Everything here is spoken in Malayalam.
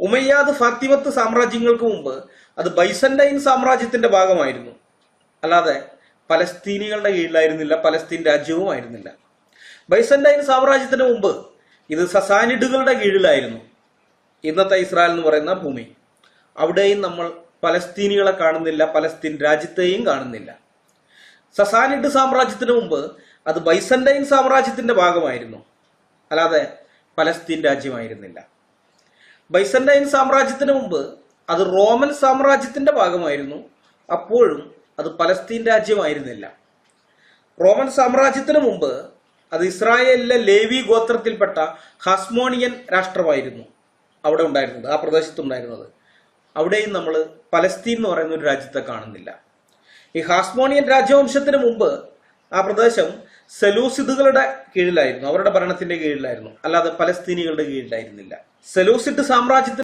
ഉമയ്യാദ് ഫാത്തിമത്ത് സാമ്രാജ്യങ്ങൾക്ക് മുമ്പ് അത് ബൈസന്റൈൻ സാമ്രാജ്യത്തിന്റെ ഭാഗമായിരുന്നു. അല്ലാതെ പലസ്തീനികളുടെ കീഴിലായിരുന്നില്ല പലസ്തീൻ രാജ്യവുമായിരുന്നില്ല. ബൈസന്റൈൻ സാമ്രാജ്യത്തിന് മുമ്പ് ഇത് സസാനിഡുകളുടെ കീഴിലായിരുന്നു. ഇന്നത്തെ ഇസ്രായേൽ എന്ന് പറയുന്ന ഭൂമി. അവിടെയും നമ്മൾ പലസ്തീനികളെ കാണുന്നില്ല പലസ്തീൻ രാജ്യത്തെയും കാണുന്നില്ല. സസാനിഡ് സാമ്രാജ്യത്തിന് മുമ്പ് അത് ബൈസന്റൈൻ സാമ്രാജ്യത്തിന്റെ ഭാഗമായിരുന്നു. അല്ലാതെ പലസ്തീൻ രാജ്യമായിരുന്നില്ല. ബൈസന്റൈൻ സാമ്രാജ്യത്തിന് മുമ്പ് അത് റോമൻ സാമ്രാജ്യത്തിന്റെ ഭാഗമായിരുന്നു. അപ്പോഴും അത് പലസ്തീൻ രാജ്യമായിരുന്നില്ല. റോമൻ സാമ്രാജ്യത്തിന് മുമ്പ് അത് ഇസ്രായേലിലെ ലേവി ഗോത്രത്തിൽപ്പെട്ട ഹസ്മോണിയൻ രാഷ്ട്രമായിരുന്നു അവിടെ ഉണ്ടായിരുന്നത് ആ പ്രദേശത്തുണ്ടായിരുന്നത്. അവിടെയും നമ്മൾ പലസ്തീൻ എന്ന് പറയുന്ന ഒരു രാജ്യത്തെ കാണുന്നില്ല. ഈ ഹാസ്മോണിയൻ രാജവംശത്തിന് മുമ്പ് ആ പ്രദേശം സെലൂസിദുകളുടെ കീഴിലായിരുന്നു. അവരുടെ ഭരണത്തിന്റെ കീഴിലായിരുന്നു. അല്ലാതെ പലസ്തീനികളുടെ കീഴിലായിരുന്നില്ല. സെലൂസിഡ് സാമ്രാജ്യത്തിന്